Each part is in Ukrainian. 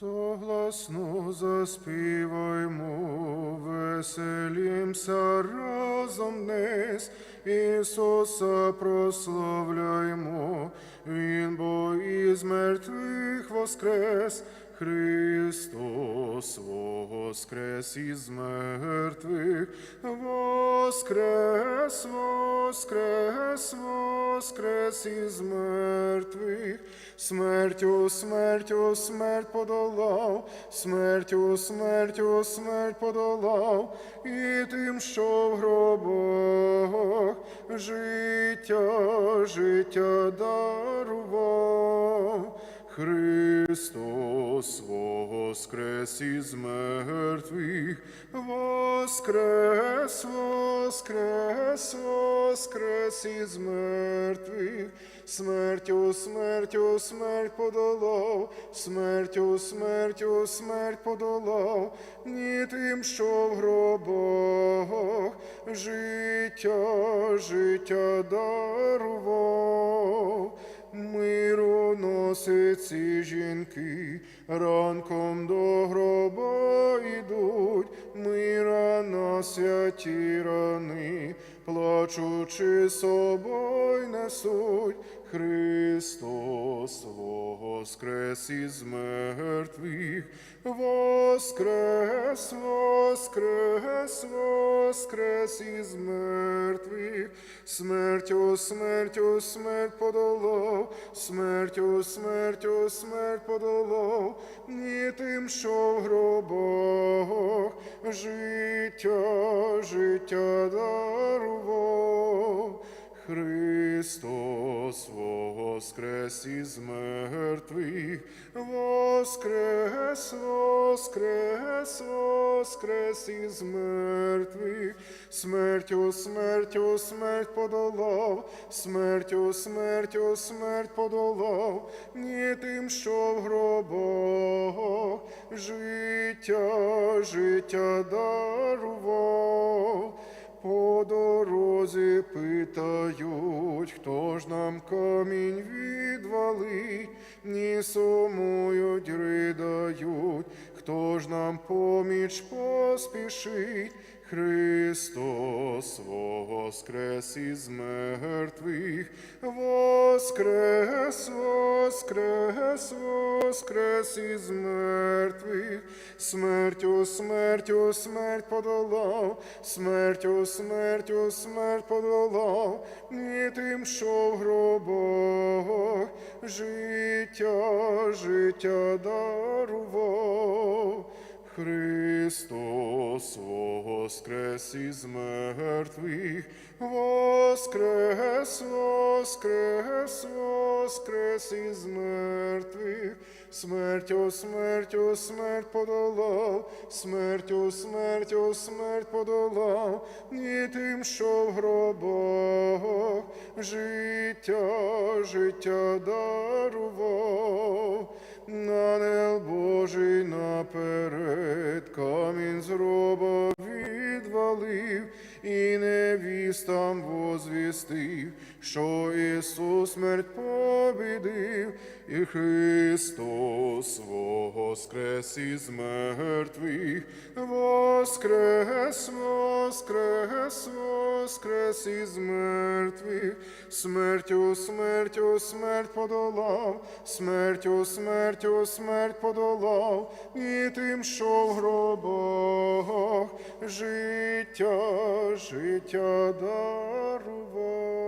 Согласно заспіваймо, веселімся разом днес, Ісуса прославляймо, Він бо із мертвих воскрес, Христос воскрес із мертвих, воскрес, воскрес, воскрес із мертвих, смертю, смертю, смерть подолав, смертю, смертю, смерть подолав, і тим, що в гробах життя, життя дарував. Христос воскрес із мертвих, воскрес, воскрес, воскрес із мертвих, смертю, смертю, смерть подолав, смертю, смертю, смерть подолав, ні тим, що в гробах життя, життя дарував. Миру носиці жінки, ранком до гроба йдуть, мира на святі рани, плачучи собою несуть, Христос воскрес із мертвих, воскрес, воскрес, воскрес із мертвих, смертю, смертю, смерть подолав, смертю, смертю, смерть подолав, ні тим, що в гробах життя, життя дарував. Христос воскрес із мертвих, воскрес, воскрес, воскрес із мертвих, смертю, смертю, смерть подолав, смертю, смертю, смерть подолав, ні тим, що в гробах життя, життя дарував. По дорозі питають, хто ж нам камінь відвалить, ні сумують, ридають, хто ж нам поміч поспішить. Христос воскрес із мертвих, воскрес, воскрес, воскрес із мертвих, смертю, смертю, смерть подолав, смертю, смертю, смерть подолав, ні тим, що в гробах життя, життя дарував. Христос воскрес із мертвих, воскрес, воскрес, воскрес із мертвих, смертю, смертю, смерть подолав, смертю, смертю, смерть подолав, ні тим, що в гробах життя, життя дарував. Ангел Божий наперед камінь з гроба відвалив і невістам возвістив, що Ісус смерть побідив, і Христос воскрес із мертвих, воскрес, воскрес, воскрес із мертвих, смертю, смертю, смерть подолав, смертю, смертю, смерть подолав, і тим, що в гробах життя, життя дарував.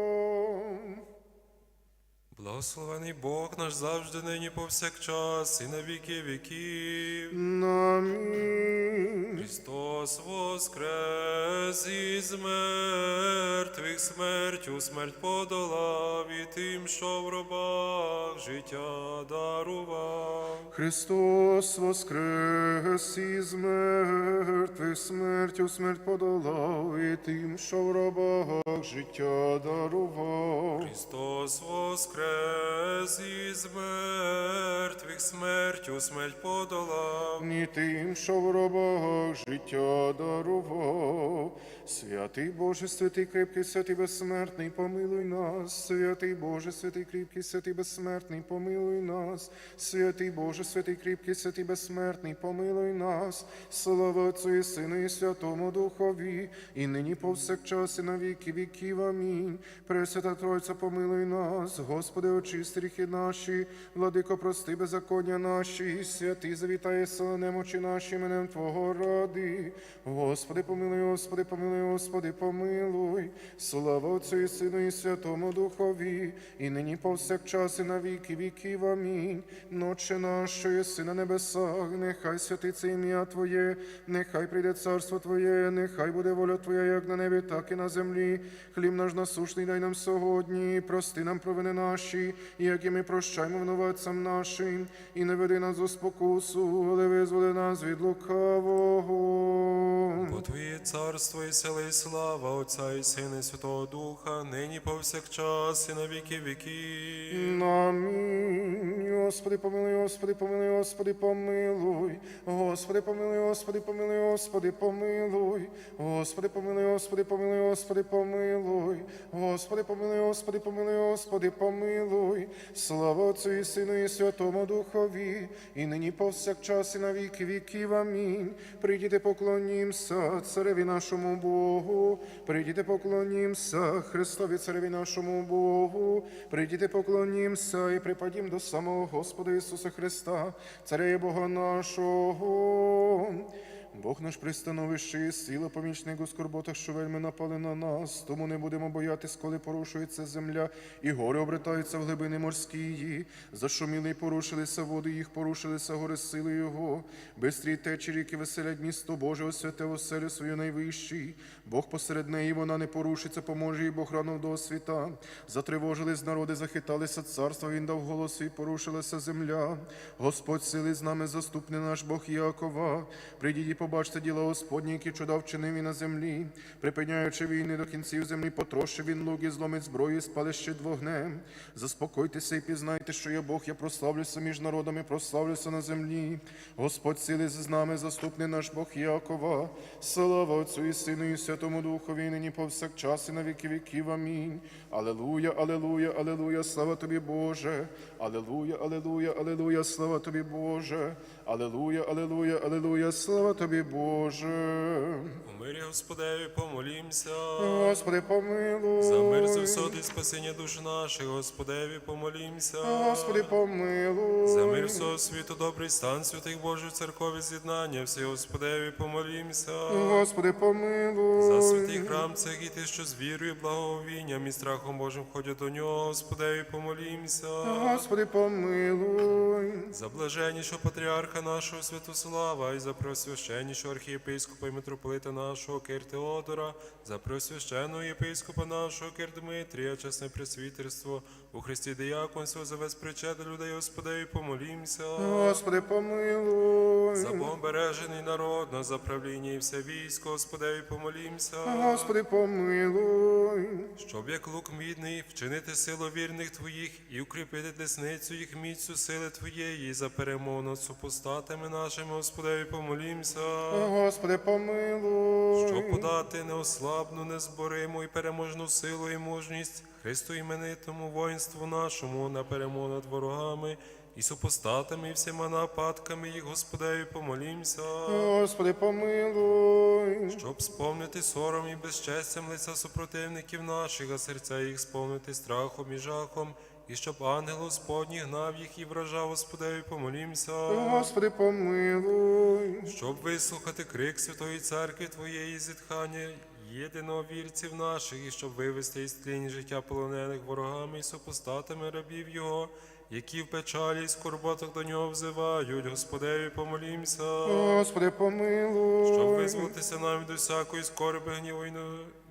Благословений Бог наш завжди нині повсякчас і на віки віків. Амінь. Христос воскрес із мертвих смертю, смерть подолав і тим, що в робах життя дарував. Христос воскрес із мертвих смертю, смерть подолав і тим, що в робах життя дарував. Христос воскрес із мертвих смертю, смерть подолав. Ні тим, що в робах життя дарував. Святий Боже, святий кріпкий, святий безсмертний, помилуй нас. Святий Боже, святий кріпкий, святий безсмертний, помилуй нас. Святий Боже, святий кріпкий, святий безсмертний, помилуй нас. Слава Отцю і Сину і Святому Духові, і нині повсякчас і на віки віків. Амінь. Пресвята Тройця, помилуй нас. Господи, очисти гріхи наші, владико, прости беззаконня наші, святий завітає сила немочі наші іменем Твого ради. Господи, помилуй, Господи, помилуй, Господи, помилуй. Слава Отцю і Сину і Святому Духові, і нині повсякчас і на віки віків. Амінь. Ноче нашої, си на небесах, нехай святиться ім'я Твоє, нехай прийде царство Твоє, нехай буде воля Твоя, як на небі, так і на землі. Хліб наш насушний дай нам сьогодні, прости нам провини наші, як і ми прощаємо винуватцям нашим, і не веди нас у спокусу, але визволи нас від лукавого. Бо Твоє царство і сила, слава Отця і Сина, і Святого Духа, нині повсякчас і на віки віків. Амінь. Господи, помилуй, Господи, помилуй, Господи, помилуй. Господи, помилуй, Господи, помилуй, Господи, помилуй. Господи, помилуй, Господи, помилуй, Господи, помилуй. Господи, помилуй, Господи, помилуй, Господи, помилуй. Слава Отцю і Сину і Святому Духові, і нині повсякчас і на віки віків. Амінь. Прийдіте, поклонімся цареві нашому Богу. Прийдіте, поклонімся Христові цареві нашому Богу. Прийдіте, поклонімся і припадім до самого Господа Ісуса Христа, Царя Бога нашого. Бог наш пристановище, сила помічник у скорботах, що вельми напали на нас, тому не будемо боятись, коли порушується земля, і гори обретаються в глибини морські. Зашуміли і порушилися води, їх порушилися гори сили Його. Бистрі течі ріки веселять місто Боже, освяте оселю свою найвищий. Бог посеред неї вона не порушиться, поможе їй Бог рано до світа. Затривожились народи, захиталися царства, він дав голос і порушилася земля. Господь сили з нами, заступний наш Бог Якова. Прийдіть і побачте діла Господні, які чуда вчинив і на землі. Припиняючи війни до кінців землі, потрощив він луки, зломить зброю, і спали ще вогнем. Заспокойтеся і пізнайте, що я Бог, я прославлюся між народами, прославлюся на землі. Господь сили з нами, заступний наш Бог Якова. Слава Отцю і Сину і Святому Духові, і нині повсякчас і на віки віків. Амінь. Алелуя, алелуя, алелуя, слава тобі, Боже. Алелуя, алелуя, алелуя, слава тобі, Боже. Алелуя, алелуя, алелуя, слава тобі, Боже. У мирі Господеві помолімся. Господи, помилуй. За мир за всюди і спасіння душ наших, Господеві помолімся. Господи, помилуй. За мир всього світу, добрий стан святих Божих церкові з'єднання, всі Господеві помолімся. Господи, помилуй. За святий храм цих і ти, що з вірою, благовінням і страхом Божим ходять до нього, Господеві помолімся. Господи, помилуй. За блаженнішого патріарха нашого Святослава і за преосвященнішого архієпископа і митрополита нашого Кир Теодора, за преосвященного єпископа нашого Кир Дмитрія, чесне пресвітерство, у Христі дияконство, за весь причети людей, Господеві помолімся. Господи, помилуй. За бомбережений народ, на заправління і все військо, Господеві помолімся. Господи, помилуй. Щоб як лук мідний вчинити силу вірних твоїх і укріпити десницю їх міцю сили твоєї, за перемогу над супостатами нашими, Господеві, помолімся. Господи, помилуй. Щоб подати неослабну, незбориму і переможну силу і мужність Христу іменитому воїнству нашому на перемогу над ворогами і супостатами, і всіма нападками їх, Господеві, помолімся. Господи, помилуй. Щоб сповнити сором і безчестям лиця супротивників наших, а серця їх сповнити страхом і жахом, і щоб ангел Господній гнав їх і вражав Господеві, помолімся. Господи, помилуй. Щоб вислухати крик Святої Церкви Твоєї зітхання, єдиновірців наших, і щоб вивести із тлінь життя полонених ворогами і супостатами рабів Його, які в печалі і скорботах до нього взивають, Господеві, помолімся. Господи, помилуй. Щоб визволитися нам від усякої скорби, гніву і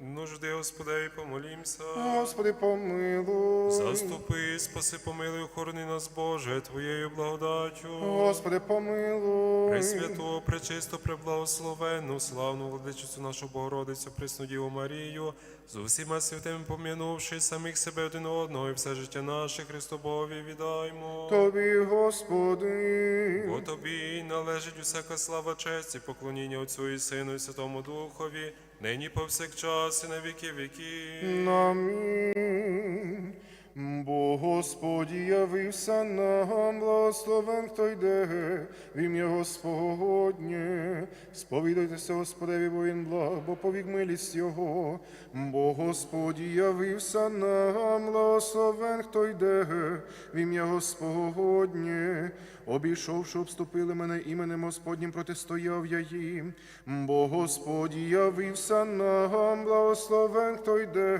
нужди, Господеві, помолімся. Господи, помилуй. Заступи, спаси, помилуй, охорони нас, Боже, Твоєю благодаттю. Господи, помилуй. Пресвяту, пречисто, преблагословенну, славну владичицю нашу Богородицю, пресну Діву Марію, з усіма святими пом'янувши самих себе один одного і все життя наше Христобові віддаймо. Тобі, Господи. Бо тобі належить усяка слава, честь і поклоніння Отцю і Сину і Святому Духові, нині повсякчас і на віки віків. Амінь. Бо Господь явився нам, благословен, хто йде в ім'я Господнє. Сповідайтеся, Господеві, бо він благ, бо повік милість Його. Бо Господь явився нам, благословен, хто йде в ім'я Господнє. Обійшовши, обступили мене іменем Господнім, протистояв я їм. Бо Господь явився нам, благословен, хто йде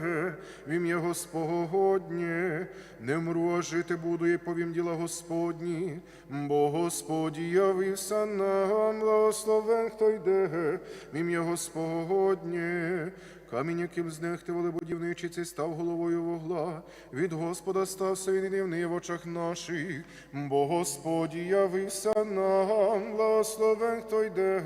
в ім'я Господнє. Не мру, а жити буду і повім діла Господні. Бо Господь явився нам, благословен, хто йде в ім'я Господнє. Камінь, яким знехтивали будівничиці, став головою вогла. Від Господа стався він і дивний в очах наших. Бо Господь явився нам, благословен, хто йде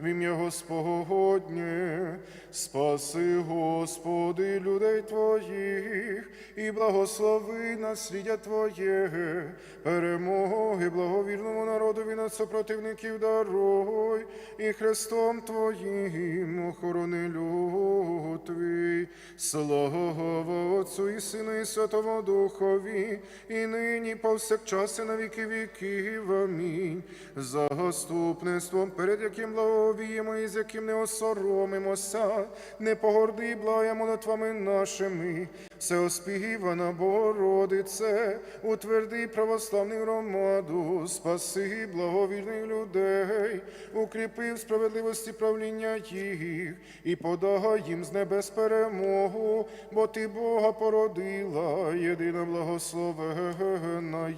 в ім'я Господнє. Спаси, Господи, людей Твоїх, і благослови наслідя Твоє, перемоги благовірному народові над супротивників даруй, і Христом Твоїм охорони люд Твій. Слава Отцу і Сину, і Святому Духові, і нині повсякчас і на віки віків. Амінь. За заступництвом, перед яким благовіємо і з яким не осоромимося, не погорди благая молитвами нашими. Всеоспівана Богородице, утверди православну громаду, спаси благовірних людей, укріпи в справедливості правління їх і подай їм з небес перемогу, бо ти Бога породила, єдина благословена.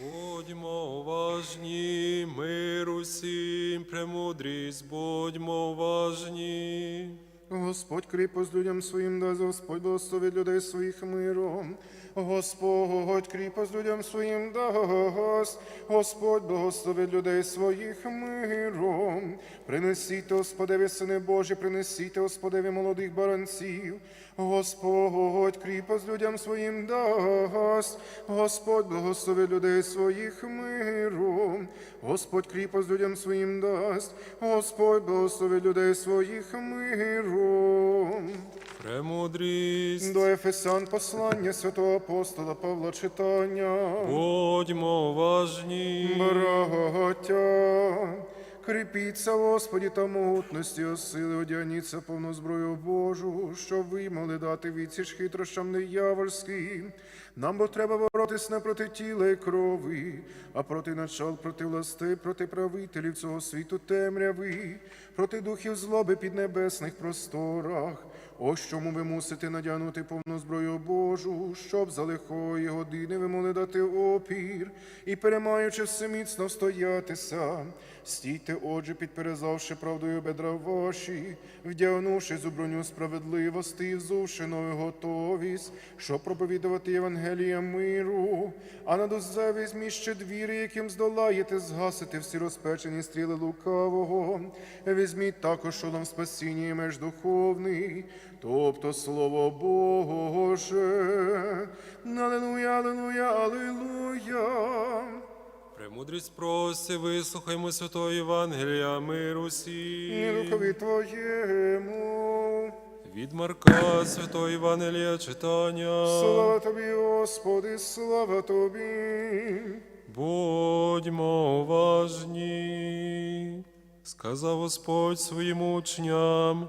Будьмо уважні, мир усім, премудрість, будьмо уважні. Господь кріпость людям своїм дасть, Господь благословить людей своїх миром. Господь кріпость людям своїм дасть, Господь благословить людей своїх миром. Принесіть, Господеві, сини Божі, принесіть, Господеві, молодих баранців. Господь кріпость людям своїм дасть, Господь благословить людей своїх миром. Господь кріпость людям своїм дасть, Господь благословить людей своїх миром. Премудрість, До Ефесян послання святого апостола Павла читання. будьмо уважні. Браття, кріпіться, Господі та могутності осили, одягніться повну зброю Божу, щоб ви могли дати відсіч хитрощам диявольським. Нам бо треба боротись не проти тіла і крові, а проти начал, проти властей, проти правителів цього світу темряви, проти духів злоби під небесних просторах. Ось чому ви мусите надягнути повну зброю Божу, щоб за лихої години ви могли дати опір і, перемаючи все міцно встоятися. Стійте, отже, підперезавши правдою бедра ваші, вдягнувшись у броню справедливості і взувши нову готовість, щоб проповідувати Євангелія миру, а над узе візьміть ще двіри, яким здолаєте, згасити всі розпечені стріли лукавого. Візьміть також шолом спасіння і меж духовний, тобто слово Боже. Аллилуйя, аллилуйя, аллилуйя. Премудрість прості, вислухаймо святого Євангелія, мир І усім. духові Твоєму. Від Марка святого Євангелія читання. Слава Тобі, Господи, слава Тобі. Будьмо уважні, сказав Господь своїм учням,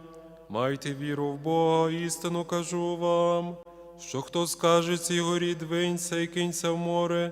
майте віру в Бога, істину кажу вам, що хто скаже цій горі двинься і кинься в море,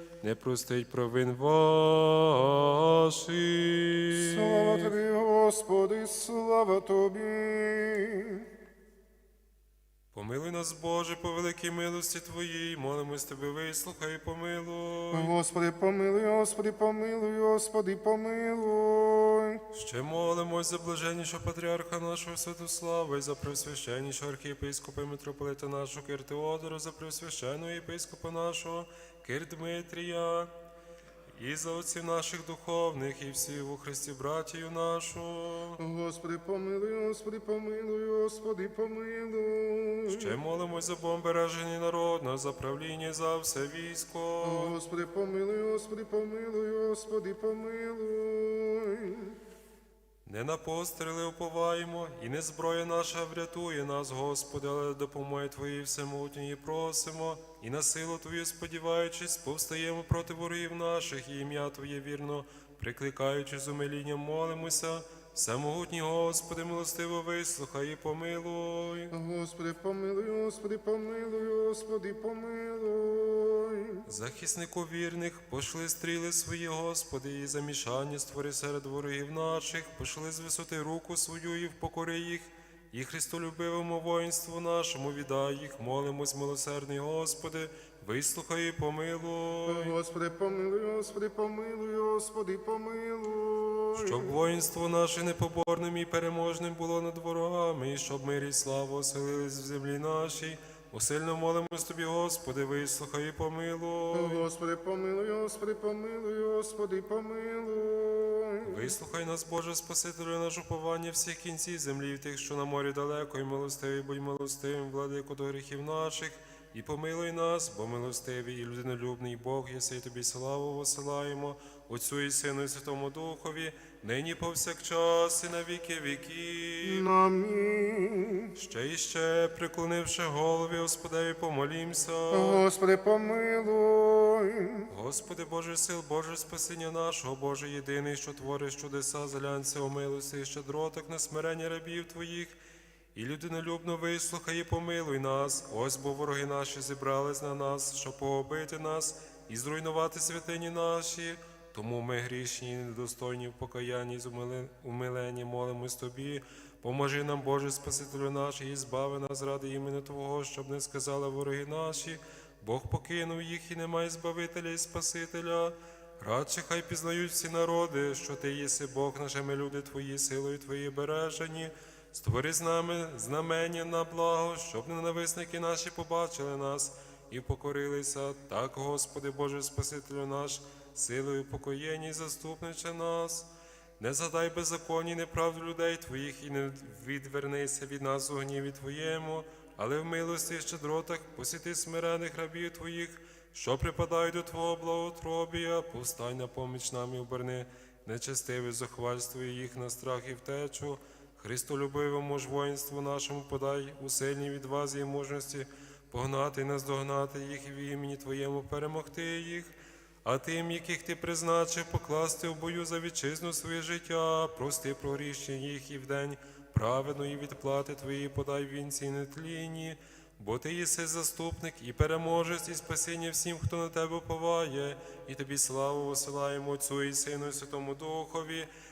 не простить провин ваших. Слава Тобі, Господи, слава Тобі. Помилуй нас, Боже, по великій милості Твоїй, молимось Тебе, вислухай і помилуй. Господи, помилуй, Господи, помилуй, Господи, помилуй. Ще молимось за блаженнішого патріарха нашого Святослава і за пресвященнішого архієпископа і митрополита нашого Кир Теодора, за пресвященного єпископа нашого Кир Дмитрія, і за отців наших духовних, і всіх у Христі братію нашу. Господи, помилуй, Господи, помилуй, Господи, помилуй. Ще молимось за бомбережені народна, за правління за все військо. Господи, помилуй, Господи, помилуй, Господи, помилуй. Не на постріли уповаємо, і не зброя наша врятує нас, Господи, але допомоги Твої всемутньої просимо, і на силу Твою сподіваючись, повстаємо проти ворогів наших, і ім'я Твоє вірно, прикликаючи з умилінням, молимося. Всемогутній Господи, милостиво вислухай і помилуй. Господи, помилуй, Господи, помилуй, Господи, помилуй. Захиснику вірних, пошли стріли свої, Господи, і замішання створи серед ворогів наших, пошли з висоти руку свою і впокори їх, і Христолюбивому воїнству нашому віддай їх, молимось, милосердний Господи, вислухай і помилуй. Господи, помилуй, Господи, помилуй, Господи, помилуй. Щоб воїнство наше непоборним і переможним було над ворогами, і щоб мир і слава оселились в землі нашій. Усильно молимось тобі, Господи, вислухай і помилуй. Господи, помилуй, Господи, помилуй, Господи, помилуй. Вислухай нас, Боже, Спасителю, наш уповання всіх кінців землі, і тих, що на морі далеко, і милостивий, будь милостивим, владико до гріхів наших, і помилуй нас, бо милостивий і людинолюбний Бог, єси, тобі славу посилаємо, Отцю і Сину, і Святому Духові, нині повсякчас, і на віки віків. Амінь. Ще і ще, приклонивши голові, Господеві, помолімся. Господи, помилуй. Господи Боже сил, Боже спасіння нашого, Боже єдиний, що твориш чудеса, залянця у милості і щедроток на смирення рабів Твоїх, і людинолюбно вислухай і помилуй нас. Ось бо вороги наші зібрались на нас, щоб погубити нас і зруйнувати святині наші. Тому ми грішні і недостойні в покаянні і умиленні молимось Тобі. Поможи нам, Боже Спасителю наш, і збави нас ради імені Твого, щоб не сказали вороги наші. Бог покинув їх і немає збавителя і Спасителя. Радше хай пізнають всі народи, що ти єси Бог, нашими люди Твої, силою Твої бережені. Створи з нами знамення на благо, щоб ненависники наші побачили нас і покорилися. Так, Господи Боже Спасителю наш, силою покоєння заступниче нас. Не задай беззаконні неправду людей Твоїх і не відвернися від нас у гніві Твоєму, але в милості і щедротах посіти смирених рабів Твоїх, що припадають до Твого благотробія, повстань на поміч нам і оберни нечестиве захвальство їх на страх і втечу. Христолюбивому ж воїнству нашому подай у сильній відвазі і мужності погнати і наздогнати їх і в імені Твоєму перемогти їх. А тим, яких ти призначив покласти в бою за вітчизну своє життя, прости прогріщення їх і вдень праведної відплати твої подай вінці нетлінні, бо ти єси заступник і переможець, і спасіння всім, хто на тебе уповає, і тобі славу посилаємо Отцю і Сину, і Святому Духові,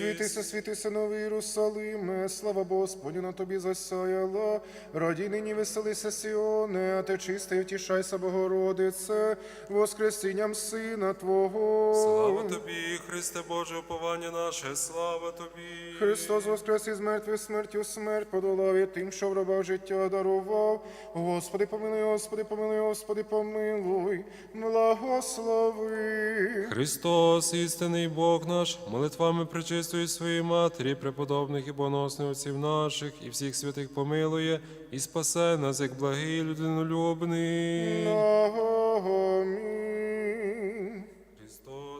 Світися, світися, новий Єрусалиме, слава Господню на тобі засяяла. Раді нині веселися, Сіоне, а ти чистий, втішайся, Богородице, воскресінням Сина Твого. Слава тобі, Христе Боже, уповання наше, слава тобі. Христос воскрес із мертвих смертю смерть подолав і тим, що в рабах життя дарував. Господи, помилуй, Господи, помилуй, Господи, помилуй, благослови. Христос, істинний Бог наш, молитвами причистої своєї Матері, преподобних і боносних отців наших, і всіх святих помилує, і спасе нас, як благий людинолюбний. Амінь.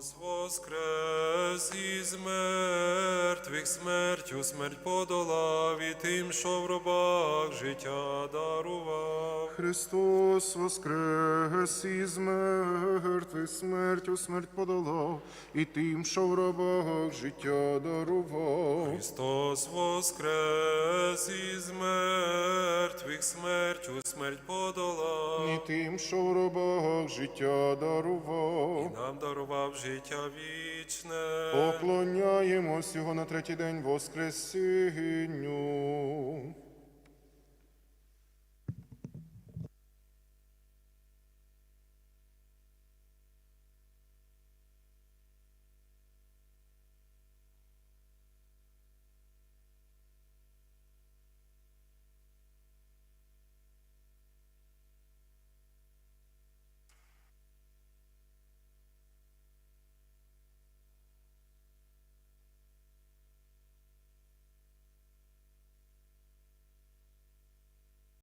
Христос воскрес із мертвих смертю, смерть подолав, і тим, що в робах життя дарував. Христос воскрес із мертвих смертю смерть подолав, і тим, що в рабах життя дарував. Христос воскрес із мертвих смертю, смерть подолав. І тим, що в рабах життя дарував. Нам дарував життя вічне. Поклоняємось його на третій день Воскресінню.